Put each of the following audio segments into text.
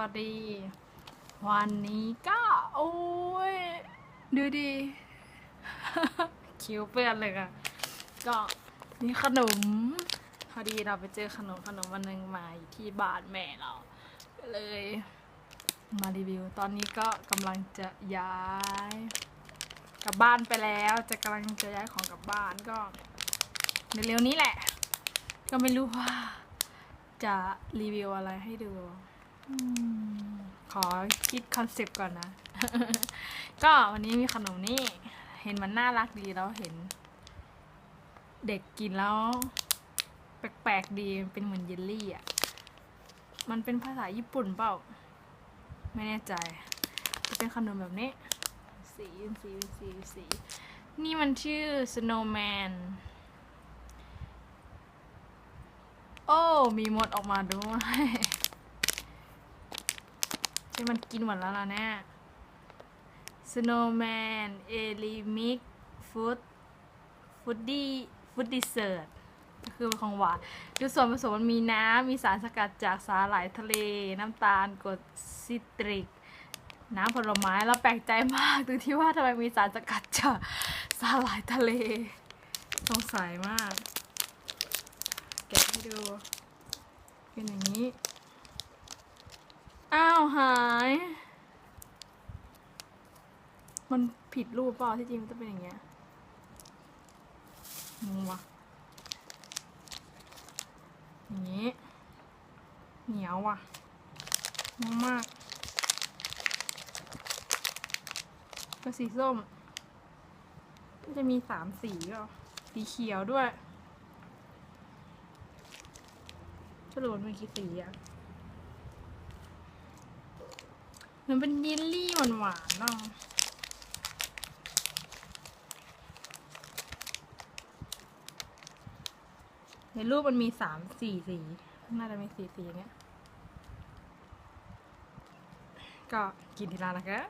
วัสดี วันนี้ก็โอ้ยดูดิคิ้วเปื้อนเลยอะก็มีขนม พอดีเราไปเจอขนมขนมวันหนึ่งมาอยู่ที่บ้านแม่เราก็เลยมารีวิว ตอนนี้ก็กำลังจะย้ายกลับบ้านไปแล้วจะกำลังจะย้ายของกลับบ้านก็เร็วๆนี้แหละ ก็ไม่รู้ว่าจะรีวิวอะไรให้ดู ขอคิดคอนเซปต์ก่อนนะ ก็วันนี้มีขนมนี่ เห็นมันน่ารักดีแล้วเห็น เด็กกินแล้ว แปลกๆดีเป็นเหมือนเยลลี่อะ มันเป็นภาษาญี่ปุ่นเปล่า ไม่แน่ใจจะเป็นขนมแบบนี้ สีสีสีสีนี่มันชื่อ snowman โอ้ มีมดออกมาด้วย ที่มันกินหมดแล้วล่ะเนี่ย snowman e l i m i c food foodie food dessert ก็คือของหวานดูส่วนผสมมันมีน้ำ มีสารสกัดจากสาหร่ายทะเล น้ำตาลกรดซิตริก น้ำผลไม้เราแปลกใจมากตรงที่ว่าทำไมมีสารสกัดจากสาหร่ายทะเล สงสัยมาก แกะให้ดู เป็นอย่างนี้ อ้าวหาย มันผิดรูปเปล่าที่จริงมันจะเป็นอย่างเงี้ยงงวะอย่างนี้ เหนียวว่ะงงมากก็สีส้มมันจะมีสามสีก็สีเขียวด้วยสรุปมันเป็นกี่สีอะ มันเป็นเยลลี่หวานๆเนาะในรูปมันมีสามสี่สี น่าจะมีสี่สีอย่างเงี้ย ก็กินทีละนะคะ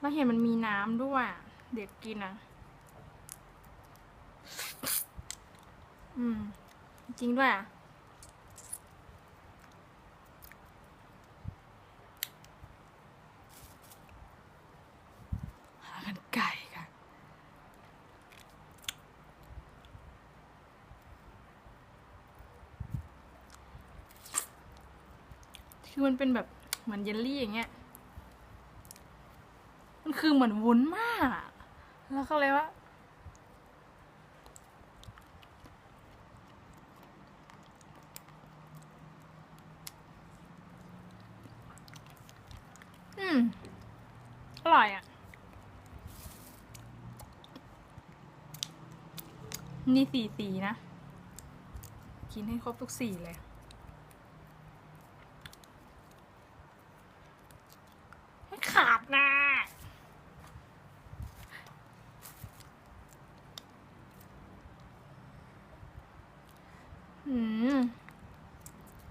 แล้วเห็นมันมีน้ำด้วย เด็กกินอะ อืม จริงด้วยอะ หากัน ไก่ค่ะ คือมันเป็นแบบเหมือนเยลลี่อย่างเงี้ย มันคือเหมือนวุ้นมาก แล้วก็เลยว่าอืมอร่อยอะ นี่สี่สีนะ กินให้ครบทุกสีเลย ให้ขาดนะอืม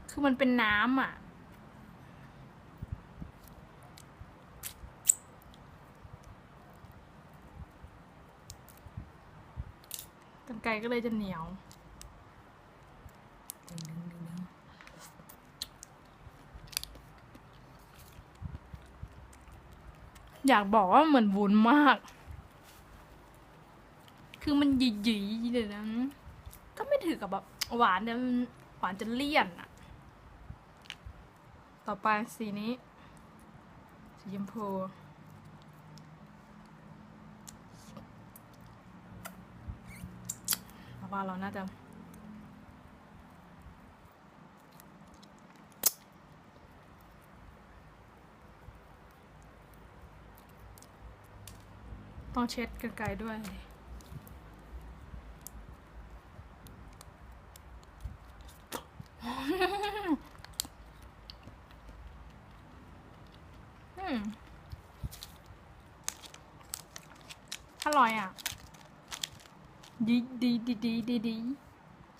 คือมันเป็นน้ำอะ กันไกลก็เลยจะเหนียว อยากบอกว่าเหมือนวุ้นมาก คือมันหยีๆเลยนะก็ไม่ถือกับแบบหวานเนี่ยหวานจะเลี่ยนอะต่อไปสีนี้ สีชมพูเพราะว่าเราน่าจะ ต้องเช็ดกันไกลด้วยอร่อยอะ ดีดีดีดีดีดี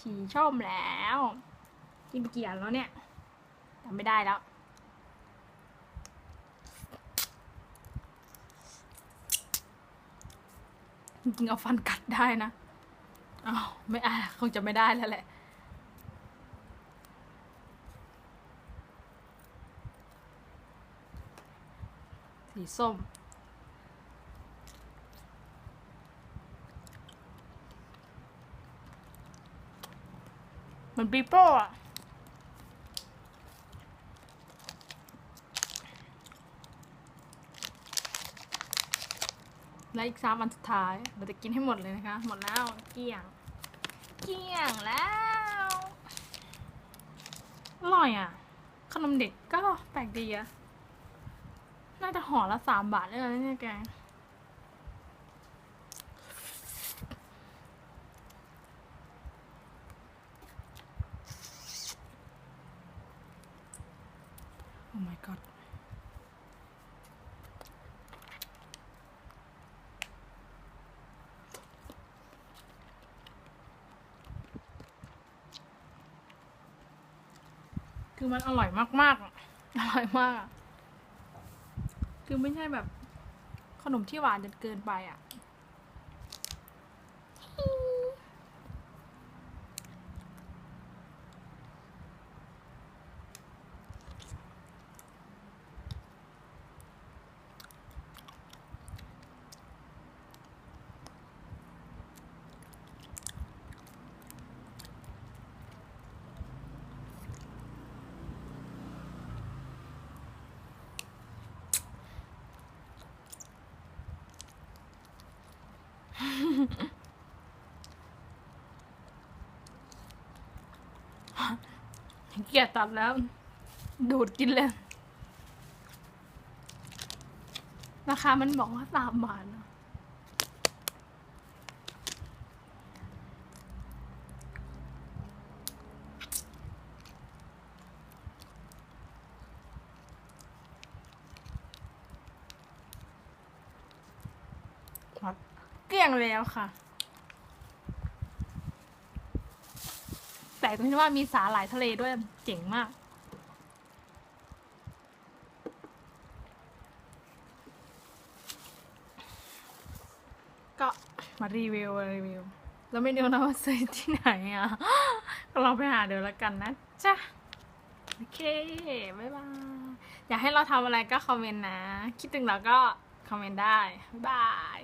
ฉี่ชมแล้วกินเกี่ยนแล้วเนี่ยทำไม่ได้แล้ว จริงๆเอาฟันกัดได้นะอ้าวไม่อาะคงจะไม่ได้แล้วแหละสีส้ม เหมือนปีโป้อะและอีกสามอันสุดท้าย เราจะกินให้หมดเลยนะคะ หมดแล้วเกลี้ยง เกลี้ยงแล้ว อร่อยอะ ขนมเด็กก็แปลกดีอะน่าจะห่อละสามบาทได้เลยเนี่ยแก โอ้ my god คือมันอร่อยมากๆอะอร่อยมากอะคือไม่ใช่แบบขนมที่หวานจนเกินไปอะ เกียดตัดแล้ว ดูดกินเลย ราคามันบอกว่าสามบาทนะครับเก ลี้ยงแล้วค่ะ แต่ตรงที่ว่ามีสาหร่ายทะเลด้วยเจ๋งมาก ก็มารีวิวรีวิว แล้วไม่รู้นะว่าซื้อที่ไหนอะ ก็ลองไปหาเดี๋ยวแล้วกันนะจ้ะโอเค บ๊ายบาย อยากให้เราทำอะไรก็คอมเมนต์นะ คิดถึงเราก็คอมเมนต์ได้ บ๊ายบาย